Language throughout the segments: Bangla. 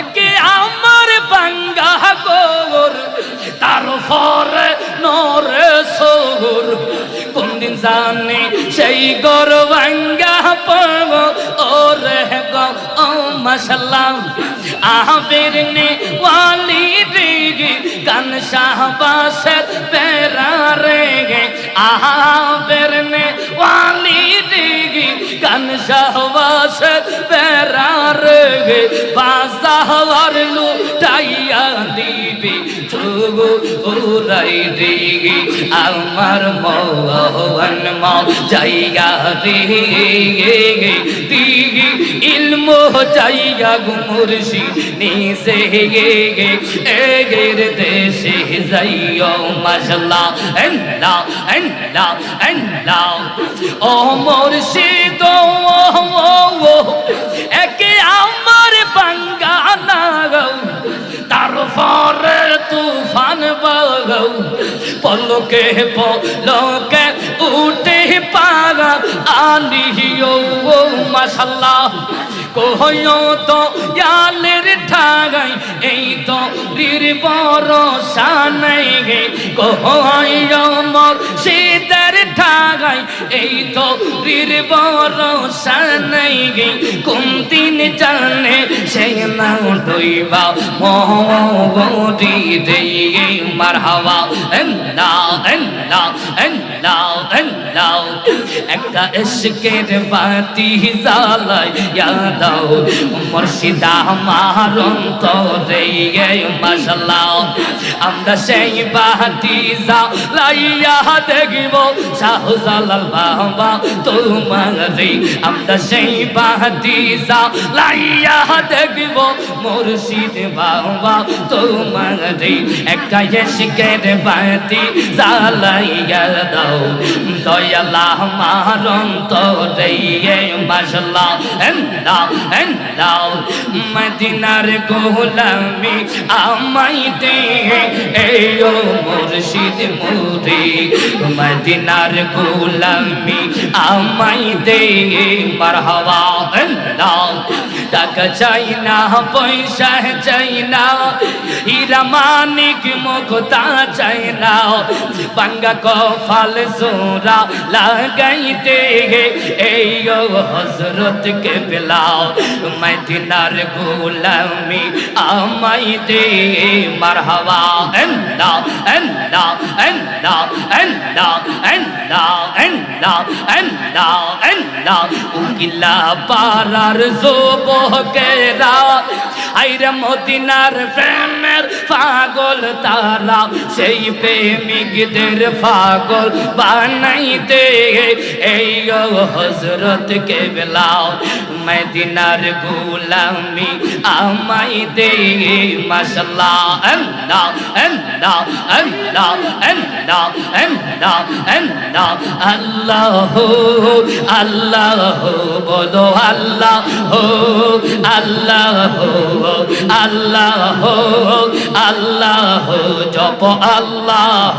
একে আমার বাঙ্গা গোর তার পরে নরে সোর কোনদিন জানে সেই গর বাঙ্গা পাব, ওরে গো, ও নে ওয়ালি রেগে গান শাহবাসে পেরা রেগে। সহবাসের বেড়ার গে বাজাওয়ার লুটাইয়া দিবি চুব উড়াই দিবি আমার মন যাইয়া দিগি ইল ইলম জায়গা গুমুরশি নিসে গে গে, এগের দেশে যাইও, মাশাল্লাহ আল্লাহ আল্লাহ আল্লাহ ও মুর্শিদ, ও একে আমার বাঙ্গানা গো তারপরে তুফান বাগাও। পলকে পলকে উঠে পাগা আনিও, ও, মাশাল্লাহ। কহয়ও তো ইয়ালের ঠাগাই এই তো রীর বড় সানাই গে। কহয়ও মর সিদার ঠাগাই এই তো রীর বড় সানাই গে। কুমতিন জানে সে না দইবা মোহরি দেই মারহাবা। এন্দা এন্দা এন্দা এন্দা একটা ইশকের বাতি জ্বালায় দাও মুর্শিদা আমার অন্তরে মাশাল্লাহ আমরা সেই বাতি জ্বালাইয়া দেখব, শাহজালাল বাবা তোমারে আমরা সেই বাতি জ্বালাইয়া দেখব, মুর্শিদ বাবা তোমারে একটা এসকের বাতি জ্বালাইয়া দাও। দয়ালা আমার অন্তরে মাশাল্লাহ এন্দা মদিনার গোলামি আমাই দে। এই ও মুর্শিদ মুরি মদিনার গোলামি আমাই দে। মারহাবা এন্দা টাকা চাই না, পয়সা চাই না, হীরা মানিক মুক্তা চাই না। বাঙ্গা কফাল সোরা লাগাইতে এই ও হজরত কে পেলাও মদিনার গোলামি আমাই দে, মারহাবা। এন্না এন্না এন্না এন্না আল্লাহ আল্লাহ আল্লাহ আল্লাহ। উকিলা পারার যুবকেরা আইরে মদিনার প্রেমের পাগল তারা, সেই প্রেমিকদের পাগল বানাইতে এই হজরত কে বেলাও মদিনার গোলামি আমাই দে, মাশাল্লাহ, আল্লাহ আল্লাহ আল্লাহ আল্লাহ আল্লাহ আল্লাহ। আল্লাহ আল্লাহ বলো, আল্লাহ আল্লাহ আল্লাহ আল্লাহ জপ আল্লাহ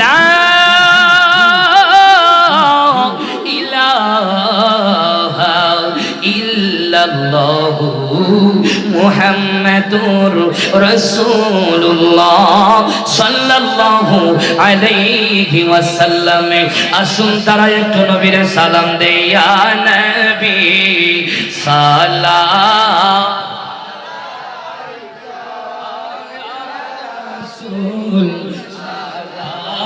লা ইলাহা ইল্লাল্লাহ মুহাম্মাদুর রাসূলুল্লাহ সাল্লাল্লাহু আলাইহি ওয়াসাল্লাম। আসুন তারা একটু নবীর সালাম দেয়া নবী সালাম आया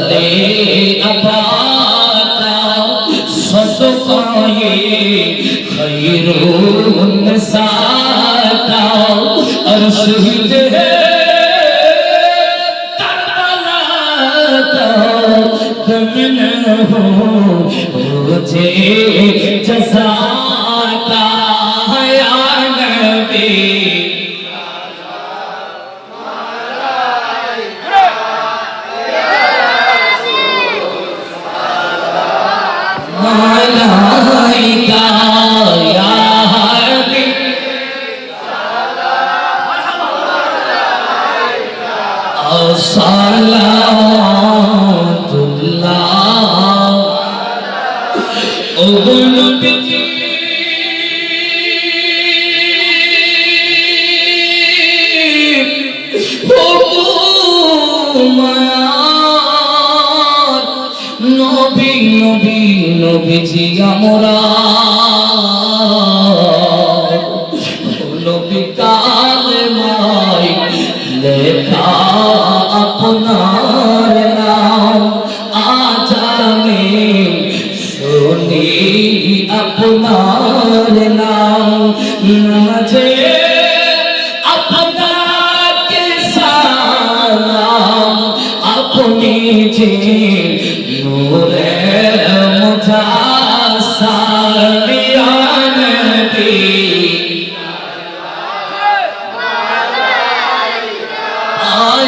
বলে সদকায়ে খৈরুন সাতা অরশ হিজে তালাতা কমন হো যে নবী নবী নবীজি আমরা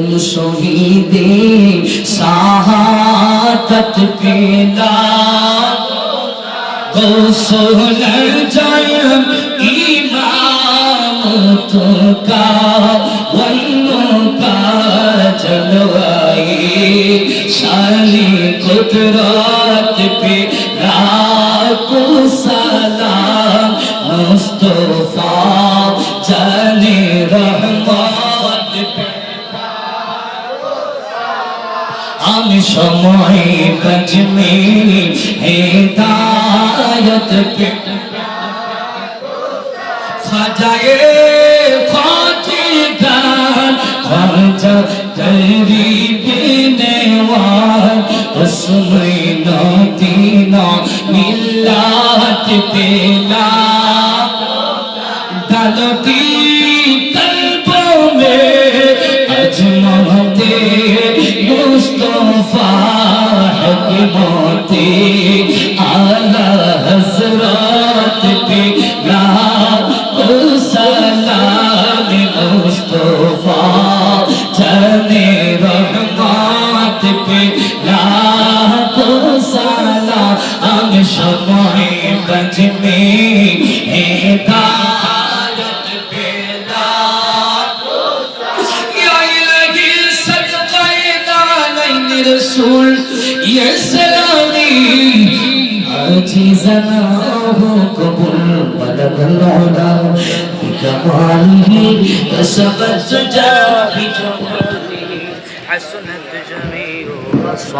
তুম শহীদে শাহাদত পেলা। গোসল জয়ম ইমাম তো কা জলওয়ায়ে শালি কুদরা সময় গজমে হেদায়ত পে খাজায়ে ফাতি গান খাজা গরিবি নেওয়ার রসমই নদিনা মিল্লাত পেলা ডালতি পথে আলা হজরত পে সালাম মুস্তফা জানে রহমত পে রাত সালাম সময় বজমে হেদা رسول يا سلام هو قبول بلغ العلا بكماله كسب الزجاج بجماله حسنت جميع